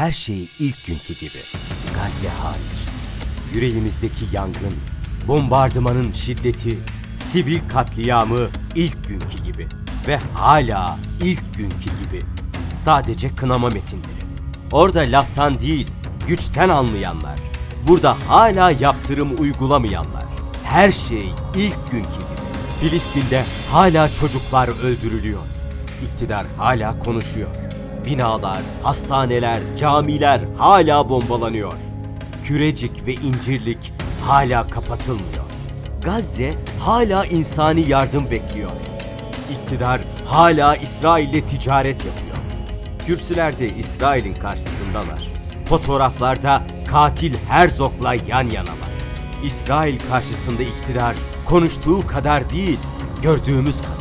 her şey ilk günkü gibi. Gazze hariç. Yüreğimizdeki yangın, bombardımanın şiddeti, sivil katliamı ilk günkü gibi. Ve hala ilk günkü gibi. Sadece kınama metinleri. Orada laftan değil, güçten anlayanlar. Burada hala yaptırım uygulamayanlar. Her şey ilk günkü gibi. Filistin'de hala çocuklar öldürülüyor. İktidar hala konuşuyor. Binalar, hastaneler, camiler hala bombalanıyor. Kürecik ve İncirlik hala kapatılmıyor. Gazze hala insani yardım bekliyor. İktidar hala İsrail'le ticaret yapıyor. Kürsüler de İsrail'in karşısındalar. Fotoğraflarda katil Herzog'la yan yanalar. İsrail karşısında iktidar konuştuğu kadar değil, gördüğümüz kadar.